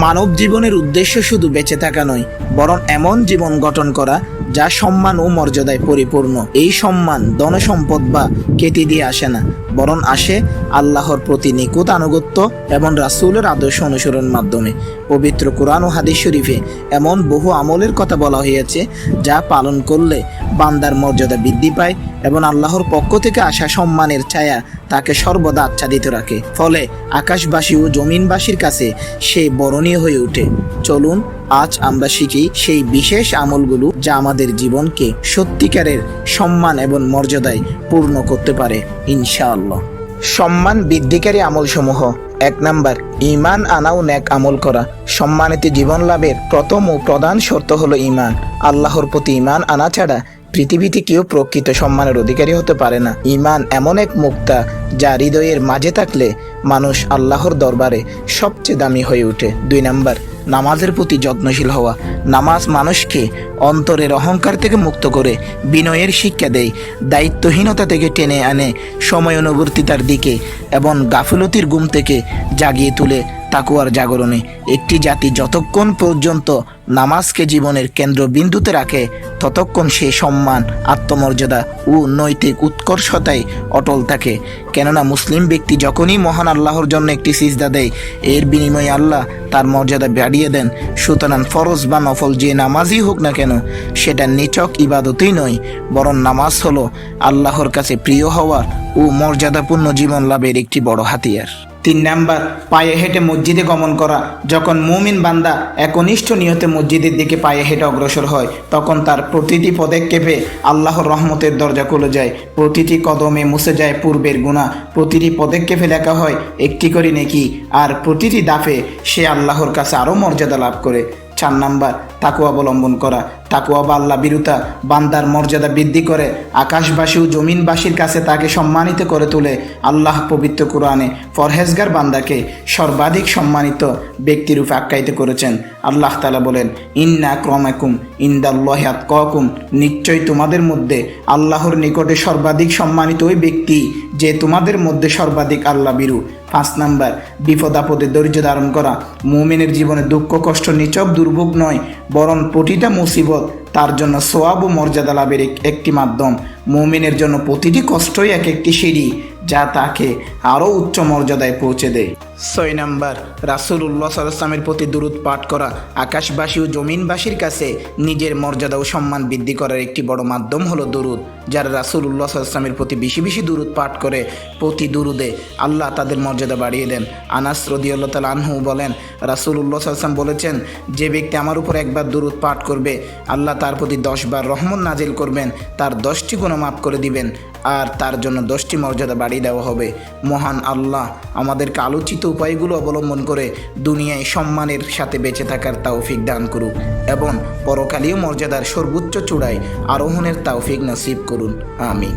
মানব জীবনের উদ্দেশ্য শুধু বেঁচে থাকা নয় বরং এমন জীবন গঠন করা যা সম্মান ও মর্যাদায় পরিপূর্ণ। এই সম্মান ধনসম্পদ বা কেটে দিয়ে আসে না, বরং আসে আল্লাহর প্রতি নিকুত আনুগত্য এবং রাসূলের আদর্শ অনুসরণ মাধ্যমে। পবিত্র কোরআন ও হাদিস শরীফে এমন বহু আমলের কথা বলা হয়েছে, যা পালন করলে বান্দার মর্যাদা বৃদ্ধি পায় এবং আল্লাহর পক্ষ থেকে আসা সম্মানের ছায়া তাকে সর্বদা আচ্ছাদিত রাখে। ফলে আকাশবাসী ও জমিনবাসীর কাছে সে বরণীয় হয়ে ওঠে। চলুন আজ আমরা শিখি সেই বিশেষ আমলগুলো যা আমাদের জীবনকে সত্যিকারের সম্মান এবং মর্যাদায় পূর্ণ করতে পারে, ইনশাআল্লাহ। সম্মান বৃদ্ধিকারী আমলসমূহ। এক নাম্বার ইমান আনাও ন্যাক আমল করা। সম্মানিত জীবন লাভের প্রথম ও প্রধান শর্ত হলো ইমান আল্লাহর প্রতি ইমান আনা ছাড়া পৃথিবীতে কেউ প্রকৃত সম্মানের অধিকারী হতে পারে না। ইমান এমন এক মুক্তা যা হৃদয়ের মাঝে থাকলে মানুষ আল্লাহর দরবারে সবচেয়ে দামি হয়ে ওঠে। দুই নাম্বার, নামাজের প্রতি যত্নশীল হওয়া। নামাজ মানুষকে অন্তরের অহংকার থেকে মুক্ত করে, বিনয়ের শিক্ষা দেয়, দায়িত্বহীনতা থেকে টেনে আনে, সময় অনুবর্তিতার দিকে এবং গাফিলতির ঘুম থেকে জাগিয়ে তুলে তাকুয়ার জাগরণে। একটি জাতি যতক্ষণ পর্যন্ত নামাজকে জীবনের কেন্দ্রবিন্দুতে রাখে, ততক্ষণ সে সম্মান, আত্মমর্যাদা ও নৈতিক উৎকর্ষতায় অটল থাকে। কেননা মুসলিম ব্যক্তি যখনই মহান আল্লাহর জন্য একটি সিজদা দেয়, এর বিনিময়ে আল্লাহ তার মর্যাদা বাড়িয়ে দেন। সুতরাং ফরজ বা নফল যে নামাজই হোক না কেন, সেটা নিচক ইবাদতই নয়, বরং নামাজ হলো আল্লাহর কাছে প্রিয় হওয়ার ও মর্যাদাপূর্ণ জীবন লাভের একটি বড় হাতিয়ার। তিন নাম্বার, পায়ে হেঁটে মসজিদে গমন করা। যখন মুমিন বান্দা একনিষ্ঠ নিয়তে মসজিদের দিকে পায়ে হেঁটে অগ্রসর হয়, তখন তার প্রতিটি পদক্ষেপে আল্লাহর রহমতের দরজা খুলে যায়। প্রতিটি কদমে মুছে যায় পূর্বের গুণা প্রতিটি পদক্ষেপে লেখা হয়, একটি করে নেকি, আর প্রতিটি দাফে সে আল্লাহর কাছে আরও মর্যাদা লাভ করে। চার নাম্বার তাকুয়া অবলম্বন করা। তাকুয়া বা আল্লাহ বিরুতা বান্দার মর্যাদা বৃদ্ধি করে আকাশবাসী ও জমিনবাসীর কাছে তাকে সম্মানিত করে তোলে আল্লাহ পবিত্র কোরআনে ফরহেজগার বান্দাকে সর্বাধিক সম্মানিত ব্যক্তিরূপে আখ্যায়িত করেছেন। আল্লাহ তালা বলেন, ইন্না ক্রমাকুম ইন্দাল্লাহাত ককুম নিশ্চয়ই তোমাদের মধ্যে আল্লাহর নিকটে সর্বাধিক সম্মানিত ওই ব্যক্তি যে তোমাদের মধ্যে সর্বাধিক আল্লাহ বিরু। পাঁচ নাম্বার, বিপদ আপদে ধৈর্য ধারণ করা। মুমিনের জীবনে দুঃখ, কষ্ট নিচক দুর্ভোগ নয়, বরং প্রতিটা মুসিবত তার জন্য সোয়াব ও মর্যাদা লাভের একটি মাধ্যম। মৌমিনের জন্য প্রতিটি কষ্টই এক একটি সিঁড়ি, যা তাকে আরও উচ্চ মর্যাদায় পৌঁছে দেয়। ছয় নাম্বার রাসুল উল্লাহ সাল্লামের প্রতি দূরত পাঠ করা। আকাশবাসী ও জমিনবাসীর কাছে নিজের মর্যাদা ও সম্মান বৃদ্ধি করার একটি বড় মাধ্যম হলো দুরুদ, যারা রাসুল উল্লাহ সাল্লামের প্রতি বেশি বেশি দূরত পাঠ করে প্রতি দুরুদে আল্লাহ তাদের মর্যাদা বাড়িয়ে দেন। আনাস রদিয়াল্লাহ তাল আনহু বলেন রাসুল উল্লাহ সাল্লাম বলেছেন, যে ব্যক্তি আমার উপর একবার দূরত পাঠ করবে, আল্লাহ তার প্রতি দশবার রহমত নাজিল করবেন, তার দশটি গুণ মাফ করে দিবেন, আর তার জন্য দশটি মর্যাদা বাড়িয়ে দেওয়া হবে। মহান আল্লাহ আমাদেরকে আলোচিত উপায়গুলো অবলম্বন করে দুনিয়ায় সম্মানের সাথে বেঁচে থাকার তাওফিক দান করুক এবং পরকালীয় মর্যাদার সর্বোচ্চ চূড়ায় আরোহণের তাওফিক নসিব করুন। আমিন।